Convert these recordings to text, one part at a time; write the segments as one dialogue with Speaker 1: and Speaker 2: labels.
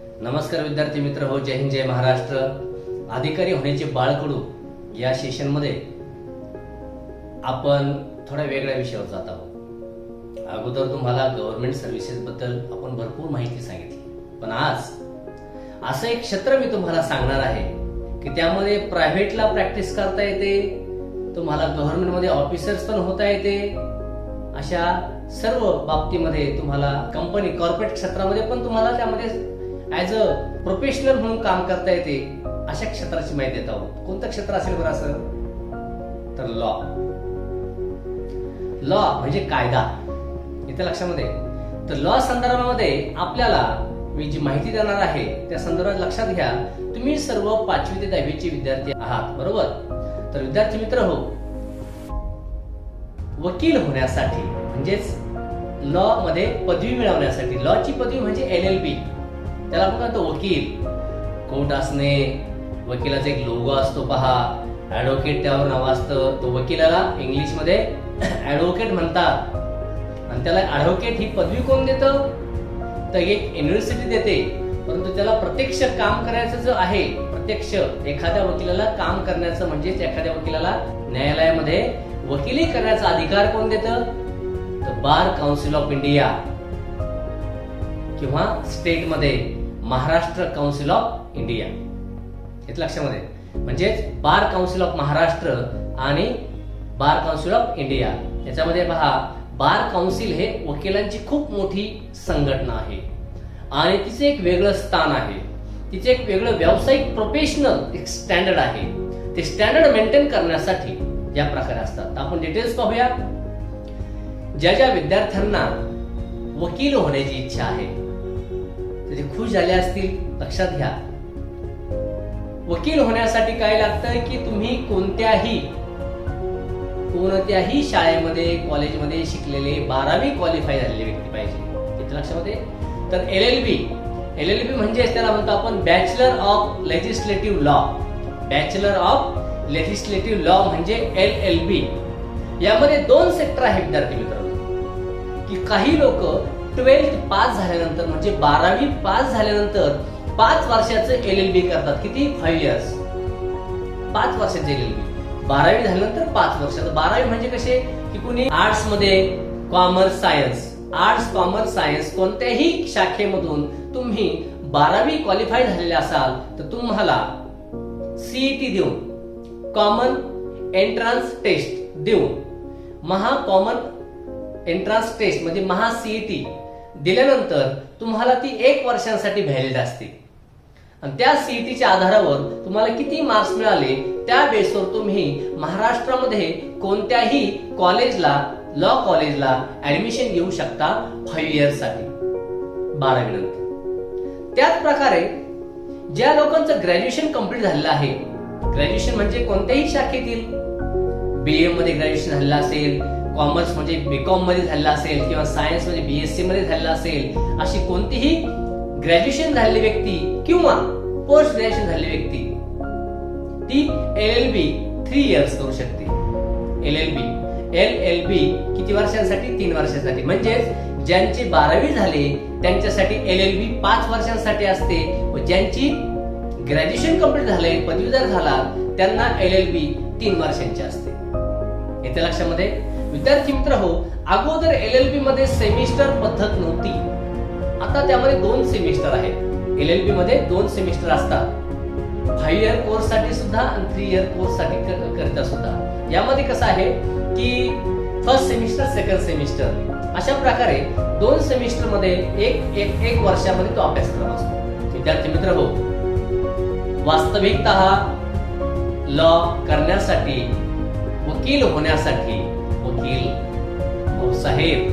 Speaker 1: नमस्कार विद्यार्थी मित्र हो जय हिंद जय महाराष्ट्र. अधिकारी होण्याचे बाळकडू या सेशनमध्ये आपण थोड्या वेगळ्या विषयावर जात आहोत. अगोदर तुम्हाला गव्हर्नमेंट सर्व्हिसेस बद्दल आपण भरपूर माहिती सांगितली. पण आज असं एक क्षेत्र मी तुम्हाला सांगणार आहे की त्यामध्ये प्रायव्हेटला प्रॅक्टिस करता येते तुम्हाला गव्हर्नमेंटमध्ये ऑफिसर्स पण होता येते अशा सर्व बाबतीमध्ये तुम्हाला कंपनी कॉर्पोरेट क्षेत्रामध्ये पण तुम्हाला त्यामध्ये ऍज अ प्रोफेशनल म्हणून काम करता येते अशा क्षेत्राची माहिती देत आहोत. कोणतं क्षेत्र असेल बरं असं? तर लॉ लॉ म्हणजे कायदा. इथे लक्षामध्ये. तर लॉ संदर्भामध्ये आपल्याला मी जी माहिती देणार आहे त्या संदर्भात लक्षात घ्या. तुम्ही सर्व पाचवी ते दहावीचे विद्यार्थी आहात बरोबर? तर विद्यार्थी मित्र हो वकील होण्यासाठी म्हणजेच लॉ मध्ये पदवी मिळवण्यासाठी लॉची पदवी म्हणजे एल एल बी त्याला आपण म्हणतो वकील. कोर्ट असणे वकिलाचा एक लोगो असतो पहा. ऍडव्होकेट त्यावर नाव असतं. तो वकिलाला इंग्लिशमध्ये ऍडव्होकेट म्हणतात. आणि त्याला ऍडव्होकेट ही पदवी कोण देतं? तर एक युनिव्हर्सिटी देते. परंतु त्याला प्रत्यक्ष काम करायचं जो आहे प्रत्यक्ष एखाद्या वकिलाला काम करण्याचं म्हणजेच एखाद्या वकिलाला न्यायालयामध्ये वकिली करण्याचा अधिकार कोण देतं? तर बार काउन्सिल ऑफ इंडिया किंवा स्टेटमध्ये महाराष्ट्र काउन्सिल ऑफ इंडिया हे लक्षामध्ये म्हणजेच बार काउन्सिल ऑफ महाराष्ट्र आणि बार काउन्सिल ऑफ इंडिया याच्यामध्ये पहा बार काउन्सिल हे वकिलांची खूप मोठी संघटना आहे. आणि तिचे एक वेगळं स्थान आहे. तिचे एक वेगळं व्यावसायिक प्रोफेशनल एक स्टँडर्ड आहे. ते स्टँडर्ड मेंटेन करण्यासाठी या प्रकारे असतात. आपण डिटेल्स पाहूया. ज्या ज्या विद्यार्थ्यांना वकील होण्याची इच्छा आहे ते खुश झाले असतील लक्षात घ्या. वकील होण्यासाठी काय लागतं की तुम्ही कोणत्याही कोणत्याही शाळेमध्ये कॉलेजमध्ये शिकलेले बारावी क्वालिफाय झालेले व्यक्ती पाहिजे. लक्षामध्ये? तर L L B L L B म्हणजे त्याला म्हणतो आपण bachelor of legislative law bachelor of legislative law म्हणजे एल एल बी यामध्ये दोन सेक्टर आहेत विद्यार्थी मित्रांनो. की काही लोक ट्वेल्थ पास झाल्यानंतर म्हणजे बारावी पास झाल्यानंतर पाच वर्षाचं एल एल बी करतात. किती? फाईव्ह इयर्स पाच वर्षाचे एल एल बी बारावी झाल्यानंतर पाच वर्ष. बारावी म्हणजे कसे? की कुणी? आर्ट्समध्ये. Commerce science arts commerce science कोणत्याही शाखेमधून तुम्ही बारावी क्वालिफाय झालेले असाल तर तुम्हाला सीईटी देऊन कॉमन एंट्रन्स टेस्ट देऊन महा कॉमन एंट्रन्स टेस्ट म्हणजे महा सीईटी दिल्यानंतर तुम्हाला ती एक वर्षांसाठी व्हॅलिड असते. आणि त्या सीईटीच्या आधारावर तुम्हाला किती मार्क्स मिळाले त्या बेसवर तुम्ही महाराष्ट्रामध्ये कोणत्याही कॉलेजला लॉ कॉलेजला ऍडमिशन घेऊ शकता फाईव्ह इयर्ससाठी बारावी नंतर त्याच प्रकारे ज्या लोकांचं ग्रॅज्युएशन कंप्लीट झालेलं आहे ग्रॅज्युएशन म्हणजे कोणत्याही शाखेतील बीए मध्ये ग्रॅज्युएशन झालेलं असेल कॉमर्स म्हणजे बीकॉममध्ये झालेला असेल किंवा सायन्स म्हणजे मध्ये बीएससी मध्ये झालेला असेल अशी कोणतीही ग्रॅज्युएशन झालेली व्यक्ती किंवा पोस्ट ग्रॅज्युएशन झालेली व्यक्ती ती L L B three years करू शकते. L L B L L B किती वर्षांसाठी? तीन वर्षांसाठी. म्हणजेच ज्यांची बारावी झाले त्यांच्यासाठी एल एल बी पाच वर्षांसाठी असते. व ज्यांची ग्रॅज्युएशन कंप्लीट झाले पदवीधर झाला त्यांना एल एल बी तीन वर्षांची असते. येते लक्षामध्ये? विद्यार्थी मित्र हो अगोदर एल एल बी मध्ये सेमिस्टर पद्धत नव्हती. आता त्यामध्ये दोन सेमिस्टर आहेत. एल एल बी मध्ये दोन सेमिस्टर असतात. फाईव्ह इयर कोर्ससाठी सुद्धा आणि थ्री इयर कोर्ससाठी करता सुद्धा. यामध्ये कसं आहे की फर्स्ट सेमिस्टर सेकंड सेमिस्टर अशा प्रकारे दोन सेमिस्टरमध्ये एक एक एक वर्षामध्ये तो अभ्यासक्रम असतो. विद्यार्थी मित्र हो वास्तविकता लॉ करण्यासाठी वकील होण्यासाठी वकील भाऊसाहेब.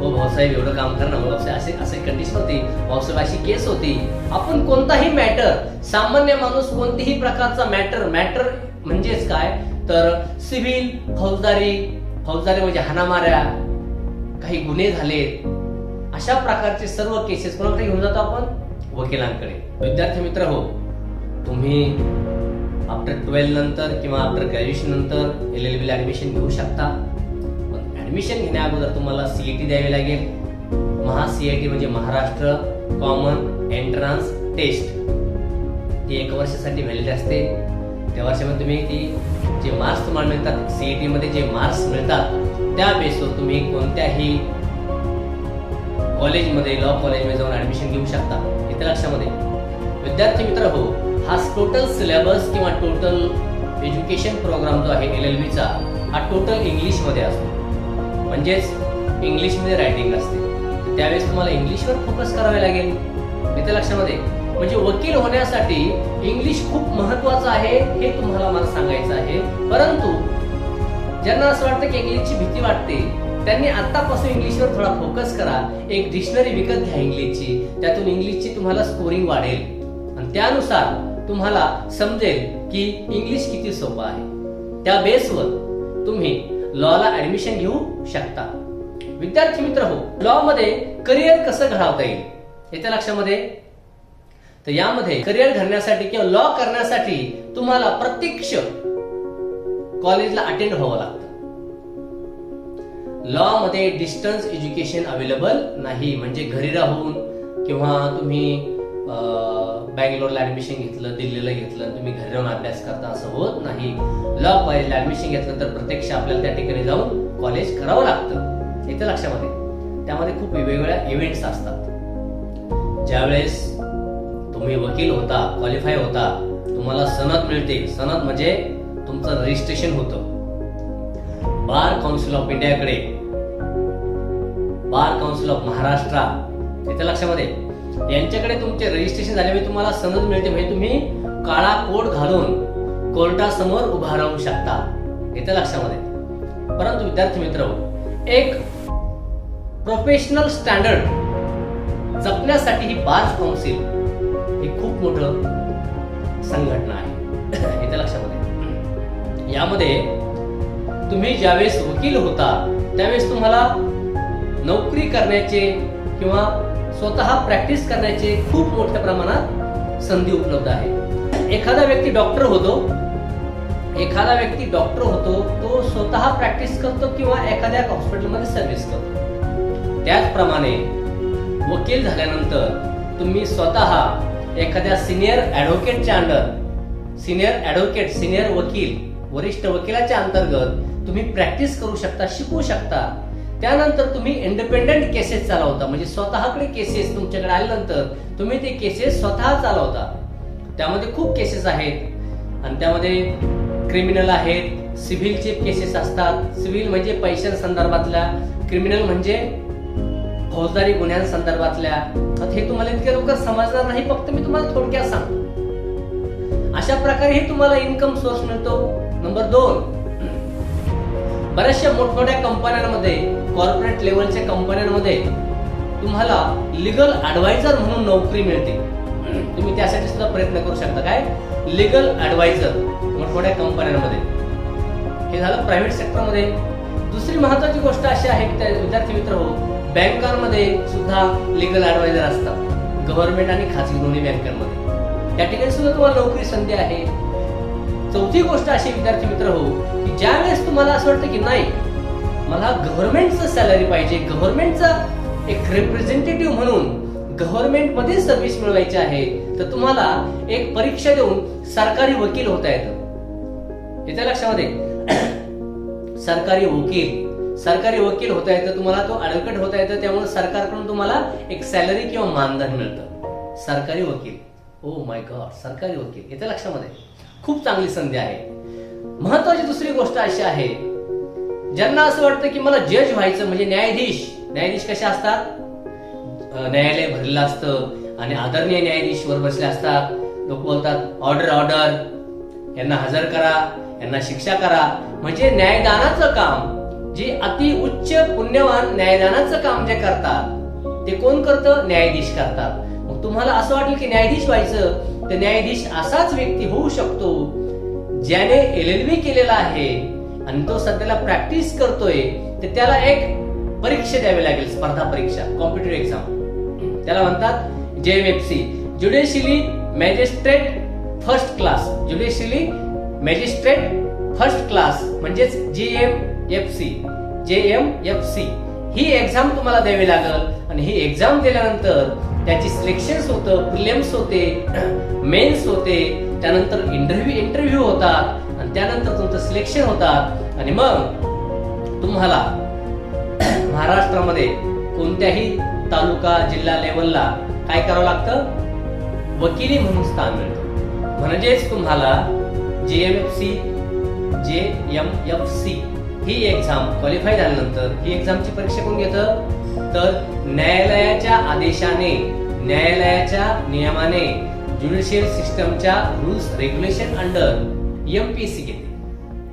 Speaker 1: हो भाऊसाहेब एवढं काम करणं भाऊसाहेब असे असे कंडिशन होती. भाऊसाहेब अशी केस होती. आपण कोणताही मॅटर सामान्य माणूस कोणतीही प्रकारचा मॅटर मॅटर म्हणजेच काय? तर सिव्हिल फौजदारी फौजदारी म्हणजे हाणामाऱ्या काही गुन्हे झाले. अशा प्रकारचे सर्व केसेस कोणाकडे घेऊन जातो आपण? वकिलांकडे. विद्यार्थी मित्र हो. तुम्ही आफ्टर ट्वेल्थ नंतर किंवा आफ्टर ग्रॅज्युएशन नंतर एल एल बीला ऍडमिशन घेऊ शकता. पण ऍडमिशन घेण्या अगोदर तुम्हाला सीईटी द्यावी लागेल. महा सी आय टी म्हणजे महाराष्ट्र कॉमन एंट्रन्स टेस्ट ती एक वर्षासाठी व्हॅलिड असते. त्या वर्षामध्ये तुम्ही ती जे मार्क्स तुम्हाला मिळतात सीईटी मध्ये जे मार्क्स मिळतात त्या बेसवर तुम्ही कोणत्याही कॉलेजमध्ये लॉ कॉलेजमध्ये जाऊन ऍडमिशन घेऊ शकता. इथे लक्षामध्ये. विद्यार्थी मित्र हो आज टोटल सिलेबस किंवा टोटल एज्युकेशन प्रोग्राम जो आहे एल एल बीचा हा टोटल इंग्लिशमध्ये असतो. म्हणजेच इंग्लिशमध्ये रायटिंग असते. तर त्यावेळेस तुम्हाला इंग्लिशवर फोकस करावे लागेल. इथे लक्षामध्ये म्हणजे वकील होण्यासाठी इंग्लिश खूप महत्वाचं आहे हे तुम्हाला मला सांगायचं आहे. परंतु ज्यांना असं वाटतं की इंग्लिशची भीती वाटते त्यांनी आतापासून इंग्लिशवर थोडा फोकस करा. एक डिक्शनरी विकत घ्या इंग्लिशची त्यातून इंग्लिशची तुम्हाला स्कोरिंग वाढेल. आणि त्यानुसार तुम्हाला समजेल की इंग्लिश किती सोपं आहे. त्या बेसवर तुम्ही लॉला ऍडमिशन घेऊ शकता. विद्यार्थी मित्र हो लॉ मध्ये करिअर कसं घडवता येईल येत्या लक्षामध्ये? तर यामध्ये करिअर घडण्यासाठी किंवा लॉ करण्यासाठी तुम्हाला प्रत्यक्ष कॉलेजला अटेंड व्हावं लागतं. लॉ मध्ये डिस्टन्स एज्युकेशन अवेलेबल नाही म्हणजे घरी राहून किंवा तुम्ही बँगलोरला ऍडमिशन घेतलं दिल्लीला घेतलं तुम्ही घरी राहून अभ्यास करता असं होत नाही. लॉ कॉलेजला ऍडमिशन घेतलं तर प्रत्यक्ष आपल्याला त्या ठिकाणी जाऊन कॉलेज करावं लागतं. इथे लक्षामध्ये. त्यामध्ये खूप वेगवेगळ्या इव्हेंट्स असतात. ज्यावेळेस तुम्ही वकील होता क्वालिफाय होता तुम्हाला सनद मिळते. सनद म्हणजे तुमचं रजिस्ट्रेशन होतं. बार काउन्सिल ऑफ इंडियाकडे बार काउन्सिल ऑफ महाराष्ट्र इथे लक्षामध्ये. यांच्याकडे तुमचे रजिस्ट्रेशन झाल्यामुळे तुम्हाला सनद मिळते. म्हणजे तुम्ही काळा कोट घालून कोर्टासमोर उभा राहू शकता. इथे लक्षामध्ये? परंतु विद्यार्थी मित्र एक प्रोफेशनल स्टँडर्ड जपण्यासाठी ही बार काउन्सिल ही खूप मोठं संघटना आहे. इथे लक्षामध्ये? यामध्ये तुम्ही ज्यावेळेस वकील होता त्यावेळेस तुम्हाला नोकरी करण्याचे किंवा स्वतः प्रॅक्टिस करण्याचे खूप मोठ्या प्रमाणात संधी उपलब्ध आहे. एखादा व्यक्ती डॉक्टर होतो एखादा व्यक्ती डॉक्टर होतो तो स्वतः प्रॅक्टिस करतो किंवा एखाद्या हॉस्पिटलमध्ये सर्व्हिस करतो. त्याचप्रमाणे वकील झाल्यानंतर तुम्ही स्वतः एखाद्या सिनियर ॲडव्होकेटच्या अंडर सिनियर ॲडव्होकेट सिनियर वकील वरिष्ठ वकिलाच्या अंतर्गत तुम्ही प्रॅक्टिस करू शकता शिकू शकता त्यानंतर तुम्ही इंडिपेंडेंट केसेस चालवता. म्हणजे स्वतःकडे केसेस तुमच्याकडे आल्यानंतर तुम्ही ते केसेस स्वतः चालवता. त्यामध्ये खूप केसेस आहेत. आणि त्यामध्ये क्रिमिनल आहेत सिव्हिलचे केसेस असतात. सिव्हिल म्हणजे पैशांसंदर्भातल्या क्रिमिनल म्हणजे फौजदारी गुन्ह्यांसंदर्भातल्या हे तुम्हाला इतक्या लवकर समजणार नाही फक्त मी तुम्हाला थोडक्यात सांगतो. अशा प्रकारे हे तुम्हाला इन्कम सोर्स मिळतो. नंबर दोन बऱ्याचशा मोठमोठ्या कंपन्यांमध्ये कॉर्पोरेट लेवलच्या कंपन्यांमध्ये तुम्हाला लिगल ॲडवायझर म्हणून नोकरी मिळते. तुम्ही त्यासाठी सुद्धा प्रयत्न करू शकता. काय? लिगल ॲडवायझर मोठमोठ्या कंपन्यांमध्ये. हे झालं प्रायव्हेट सेक्टरमध्ये दुसरी महत्वाची गोष्ट अशी आहे की विद्यार्थी मित्र हो बँकांमध्ये सुद्धा लिगल ॲडवायझर असतात. गव्हर्नमेंट आणि खाजगी दोन्ही बँकांमध्ये. त्या ठिकाणी सुद्धा तुम्हाला नोकरी संधी आहे. चौथी गोष्ट अशी विद्यार्थी मित्र हो की ज्या वेळेस तुम्हाला असं वाटतं की नाही मला गव्हर्नमेंटचं सॅलरी पाहिजे गव्हर्नमेंटचा एक रिप्रेझेंटेटिव्ह म्हणून गव्हर्नमेंटमध्ये सर्व्हिस मिळवायची आहे तर तुम्हाला एक परीक्षा देऊन सरकारी वकील होता येतं. येत्या लक्षामध्ये? सरकारी वकील. सरकारी वकील होता येतं तुम्हाला तो अडकट होता येतं त्यामुळे सरकारकडून तुम्हाला एक सॅलरी किंवा मानधन मिळतं. सरकारी वकील. ओ माय गॉड सरकारी वकील. येत्या लक्षामध्ये? खूप चांगली संधी आहे. महत्वाची दुसरी गोष्ट अशी आहे ज्यांना असं वाटतं की मला जज व्हायचं म्हणजे न्यायाधीश न्यायाधीश कसे असतात? न्यायालय भरलेलं असतं आणि आदरणीय न्यायाधीश वर बसले असतात. लोक बोलतात ऑर्डर ऑर्डर यांना हजर करा यांना शिक्षा करा. म्हणजे न्यायदानाचं काम जे अति उच्च पुण्यवान न्यायदानाचं काम जे करतात ते कोण करतं? न्यायाधीश करतात. मग तुम्हाला असं वाटेल की न्यायाधीश व्हायचं तर न्यायाधीश असाच व्यक्ती होऊ शकतो ज्याने एल एल बी केलेला आहे आणि तो सध्याला प्रॅक्टिस करतोय तर त्याला एक परीक्षा द्यावी लागेल स्पर्धा परीक्षा कॉम्पिटेटिव्ह एक्झाम त्याला म्हणतात J M F C judicially magistrate first class judicially magistrate first class म्हणजेच G M F C J M F C ही एक्झाम तुम्हाला द्यावी लागल आणि ही एक्झाम दिल्यानंतर त्याची सिलेक्शन्स होतं प्रिलियम्स होते मेन्स होते त्यानंतर इंटरव्ह्यू इंटरव्ह्यू होतात आणि त्यानंतर तुमचं सिलेक्शन होतात. आणि मग तुम्हाला महाराष्ट्रामध्ये कोणत्याही तालुका जिल्हा लेवलला काय करावं लागतं? वकिली म्हणून स्थान मिळतं. म्हणजेच तुम्हाला J M F C J M F C ही एक्झाम क्वालिफाय झाल्यानंतर ही एक्झामची परीक्षा कोण घेतं? तर न्यायालयाच्या आदेशाने न्यायालयाच्या नियमाने ज्युडिशियल सिस्टमच्या rules regulation under M P C घेते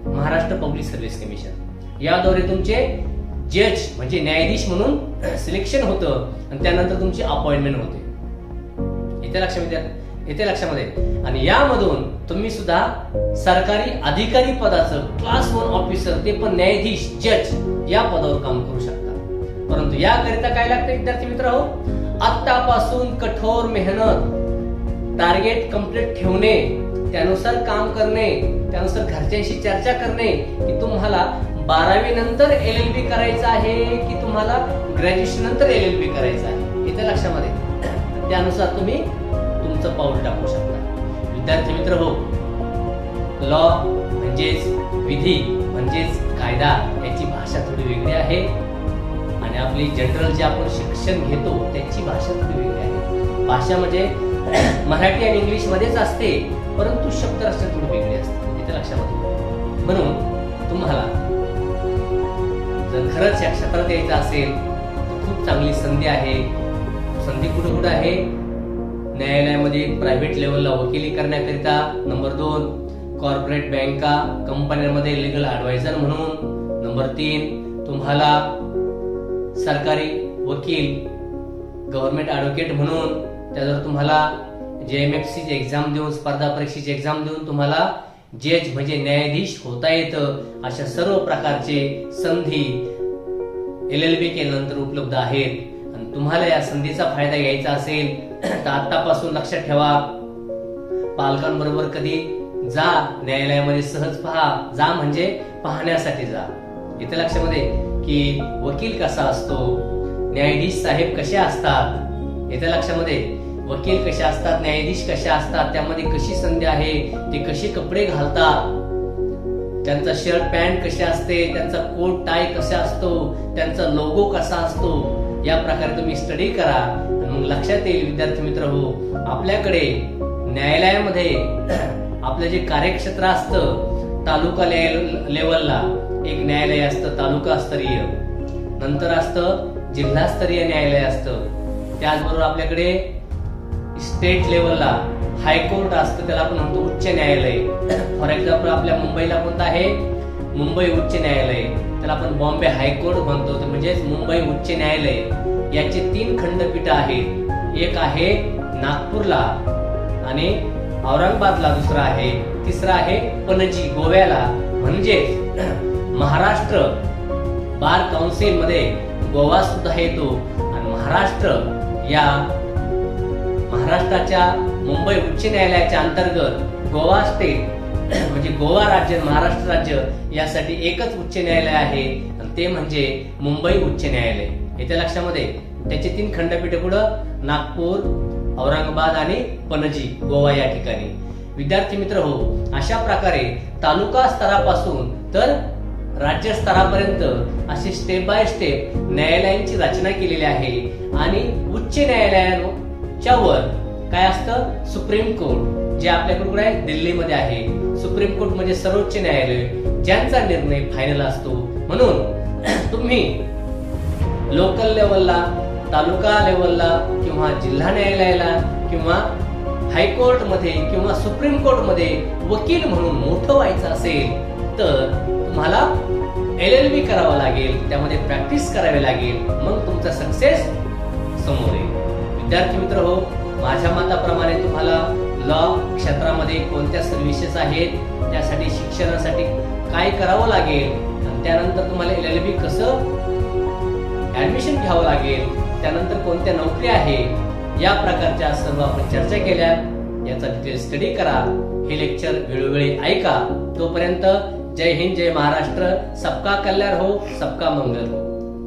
Speaker 1: महाराष्ट्र पब्लिक सर्व्हिस कमिशन. याद्वारे तुमचे जज म्हणजे न्यायाधीश म्हणून सिलेक्शन होतं आणि त्यानंतर तुमची अपॉइंटमेंट होते. इथे लक्षामध्ये येते लक्षामध्ये. आणि यामधून तुम्ही सुद्धा सरकारी अधिकारी पदाचं क्लास वन ऑफिसर ते पण न्यायाधीश जज या पदावर काम करू शकता. परंतु याकरिता काय लागतं विद्यार्थी मित्र हो? आत्तापासून कठोर मेहनत टार्गेट कंप्लीट ठेवणे त्यानुसार काम करणे त्यानुसार घरच्यांशी चर्चा करणे की तुम्हाला बारावी नंतर एल एल बी करायचं आहे की तुम्हाला ग्रॅज्युएशन नंतर एल एल बी करायचं आहे? इथे लक्षामध्ये त्यानुसार तुम्ही तुमचं पाऊल टाकू शकता. विद्यार्थी मित्र हो लॉ म्हणजेच विधी म्हणजेच कायदा याची भाषा थोडी वेगळी आहे. आणि आपली जनरल जे आपण शिक्षण घेतो त्याची भाषा थोडी वेगळी आहे. भाषा म्हणजे मराठी आणि इंग्लिशमध्येच असते परंतु शब्द रचना थोडी वेगळी असते इथे लक्षामध्ये म्हणून तुम्हाला जर खरंच या क्षेत्रात यायचं असेल तर खूप चांगली संधी आहे. संधी कुठं कुठं आहे? न्यायालयामध्ये प्रायव्हेट लेवलला वकिली करण्याकरिता. नंबर दोन कॉर्पोरेट बँका कंपन्यांमध्ये लिगल ॲडवायझर म्हणून. नंबर तीन तुम्हाला सरकारी वकील गव्हर्नमेंट ॲडव्होकेट म्हणून त्याच्यावर तुम्हाला जे एम एफ ची एक्झाम देऊन स्पर्धा परीक्षेची एक्झाम देऊन तुम्हाला जज म्हणजे न्यायाधीश होता येतं अशा सर्व प्रकारचे संधी एल एल बी केल्यानंतर उपलब्ध आहेत. आणि तुम्हाला या संधीचा फायदा घ्यायचा असेल तर आतापासून लक्षात ठेवा. पालकांबरोबर कधी जा न्यायालयामध्ये सहज पहा. जा म्हणजे पाहण्यासाठी जा. इथे लक्षामध्ये की वकील कसा असतो? न्यायाधीश साहेब कसे असतात? येत्या लक्षामध्ये. वकील कसे असतात न्यायाधीश कसे असतात त्यामध्ये कशी संधी आहे ते कसे कपडे घालतात? त्यांचा शर्ट पॅन्ट कसे असते त्यांचा कोट टाय कसा असतो त्यांचा लोगो कसा असतो या प्रकारे तुम्ही स्टडी करा. मग लक्षात येईल विद्यार्थी मित्र हो आपल्याकडे न्यायालयामध्ये आपलं जे कार्यक्षेत्र असतं तालुका ले- लेवलला एक न्यायालय असतं तालुका स्तरीय. नंतर असतं जिल्हास्तरीय न्यायालय असतं. त्याचबरोबर आपल्याकडे स्टेट लेवलला हायकोर्ट असतं त्याला आपण म्हणतो उच्च न्यायालय. फॉर एक्झाम्पल आपल्या मुंबईला कोणतं आहे? मुंबई उच्च न्यायालय. त्याला आपण बॉम्बे हायकोर्ट म्हणतो. म्हणजेच मुंबई उच्च न्यायालय. याचे तीन खंडपीठ आहेत. एक आहे नागपूरला आणि औरंगाबादला दुसरा आहे. तिसरा आहे पणजी गोव्याला. म्हणजेच महाराष्ट्र बार काउन्सिलमध्ये गोवा सुद्धा येतो. आणि महाराष्ट्र या महाराष्ट्राच्या मुंबई उच्च न्यायालयाच्या अंतर्गत गोवा स्टेट म्हणजे गोवा राज्य महाराष्ट्र राज्य यासाठी एकच उच्च न्यायालय आहे. आणि ते म्हणजे मुंबई उच्च न्यायालय. येत्या लक्षामध्ये? त्याचे तीन खंडपीठ पुढं. नागपूर औरंगाबाद आणि पणजी गोवा या ठिकाणी. विद्यार्थी मित्र हो अशा प्रकारे तालुका स्तरापासून तर राज्य स्तरापर्यंत स्टेप बाय स्टेप न्यायालयांची रचना केलेली आहे. आणि उच्च न्यायालयाच्या वर काय असतं? सुप्रीम कोर्ट जे आपल्याकडे कुठे आहे दिल्लीमध्ये आहे. सुप्रीम कोर्ट म्हणजे सर्वोच्च न्यायालय ज्यांचा निर्णय फायनल असतो. म्हणून तुम्ही लोकल लेवलला तालुका लेवलला किंवा जिल्हा न्यायालयाला किंवा हायकोर्टमध्ये किंवा सुप्रीम कोर्टमध्ये वकील म्हणून मोठं व्हायचं असेल तर तुम्हाला एल एल बी करावं लागेल त्यामध्ये प्रॅक्टिस करावी लागेल मग तुमचा सक्सेस समोर येईल. विद्यार्थी मित्र हो माझ्या मताप्रमाणे तुम्हाला लॉ क्षेत्रामध्ये कोणत्या सर्व्हिसेस आहेत त्यासाठी शिक्षणासाठी काय करावं लागेल आणि त्यानंतर तुम्हाला एल एल बी कसं ऍडमिशन घ्यावं लागेल त्यानंतर कोणत्या नोकरी आहे या प्रकारच्या सर्व आपण चर्चा केल्या. याचा डिटेल स्टडी करा. हे लेक्चर वेळोवेळी ऐका. तोपर्यंत जय हिंद जय महाराष्ट्र। सबका कल्याण हो सबका मंगल हो।